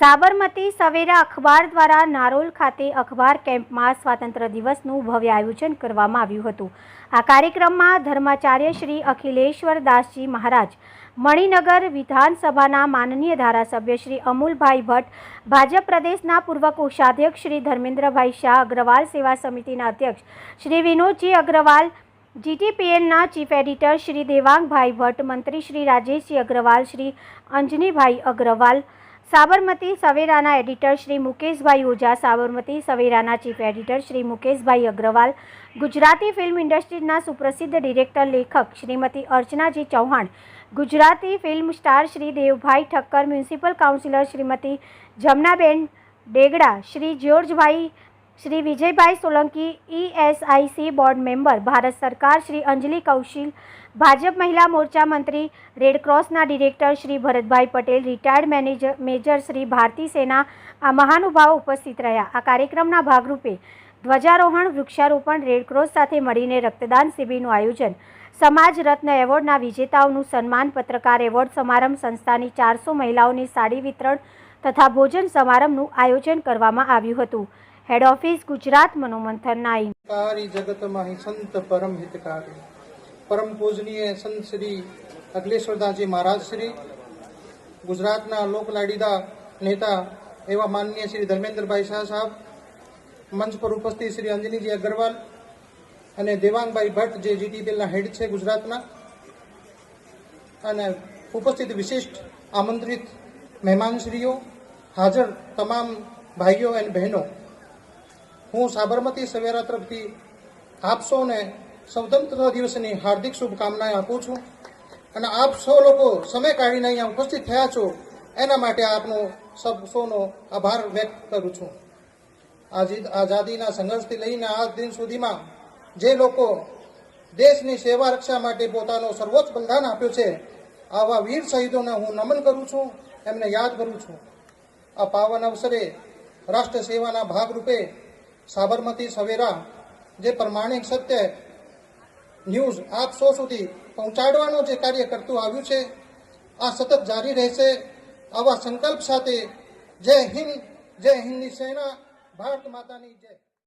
સાબરમતી સવેરા અખબાર દ્વારા નારોલ ખાતે અખબાર કેમ્પમાં સ્વાતંત્ર્ય દિવસનું ભવ્ય આયોજન કરવામાં આવ્યું હતું. આ કાર્યક્રમમાં ધર્માચાર્ય શ્રી અખિલેશ્વર દાસજી મહારાજ, મણિનગર વિધાનસભાના માનનીય ધારાસભ્ય શ્રી અમુલભાઈ ભટ્ટ, ભાજપ પ્રદેશના પૂર્વ કોષાધ્યક્ષ શ્રી ધર્મેન્દ્રભાઈ શાહ, અગ્રવાલ સેવા સમિતિના અધ્યક્ષ શ્રી વિનોદજી અગ્રવાલ જીટીપીએલના ચીફ એડિટર શ્રી દેવાંગભાઈ ભટ્ટ, મંત્રી શ્રી રાજેશજી અગ્રવાલ, શ્રી અંજનીભાઈ અગ્રવાલ સાબરમતી સવેરાના editor Shri Mukeshbhai Ojha, Sabarmati સવેરાના chief editor Shri Mukeshbhai Agarwal, Gujarati film ઇન્ડસ્ટ્રીના સુપ્રસિદ્ધ ડિરેક્ટર લેખક Shrimati Archanaji Chauhan, Gujarati film star Shri Devbhai Thakkar, municipal councillor Shrimati Jamnaben Degda, Shri Georgebhai Shri Vijaybhai Solanki ESIC board member, Bharat સરકાર, શ્રી અંજલિ કૌશિલ, ભાજપ મહિલા મોરચા મંત્રી રેડક્રોસના director Shri Bharatbhai Patel retired manager major Shri Bharati સેના આ મહાનુભાવો ઉપસ્થિત રહ્યા. આ કાર્યક્રમના ભાગરૂપે ધ્વજારોહણ, વૃક્ષારોપણ રેડક્રોસ સાથે મળીને રક્તદાન શિબિરનું આયોજન, સમાજ રત્ન એવોર્ડના વિજેતાઓનું સન્માન, પત્રકાર એવોર્ડ સમારંભ, સંસ્થાની ચારસો મહિલાઓને સાડી વિતરણ તથા ભોજન સમારંભનું આયોજન કરવામાં આવ્યું હતું. હેડ ઓફિસ ગુજરાત મનોમંથન નાઈ જગત જગતમાં સંત પરમ હિતકારી. પરમ પૂજનીય સંત શ્રી અખિલેશ્વરદાસજી મહારાજ શ્રી, ગુજરાતના લોકલાડીદા નેતા એવા માનનીય શ્રી ધર્મેન્દ્રભાઈ શાહ સાહેબ, મંચ પર ઉપસ્થિત શ્રી અંજનીજી અગ્રવાલ અને દેવાંગભાઈ ભટ્ટ જે જીટીપીએલના હેડ છે ગુજરાતના, અને ઉપસ્થિત વિશિષ્ટ આમંત્રિત મહેમાનશ્રીઓ, હાજર તમામ ભાઈઓ અને બહેનો હું સાબરમતી સવેરા તરફથી આપ સૌને સ્વતંત્રતા દિવસની હાર્દિક શુભકામનાએ આપું છું અને આપ સૌ લોકો સમય કાઢીને અહીંયા ઉપસ્થિત થયા છો એના માટે આપનો સબ સૌનો આભાર વ્યક્ત કરું છું. આજી આઝાદીના સંઘર્ષથી લઈને આજ દિન સુધીમાં જે લોકો દેશની સેવા રક્ષા માટે પોતાનો સર્વોચ્ચ બલિદાન આપ્યું છે, આવા વીર શહીદોને હું નમન કરું છું, એમને યાદ કરું છું. આ પાવન અવસરે રાષ્ટ્ર સેવાના ભાગરૂપે સાબરમતી સવેરા, જે પ્રમાણિક સત્ય ન્યૂઝ આપ સૌ સુધી પહોંચાડવાનું જે કાર્ય કરતું આવ્યું છે, આ સતત જારી રહેશે. આવા સંકલ્પ સાથે જય હિન્દ, જય હિન્દની સેના, ભારત માતાની જય.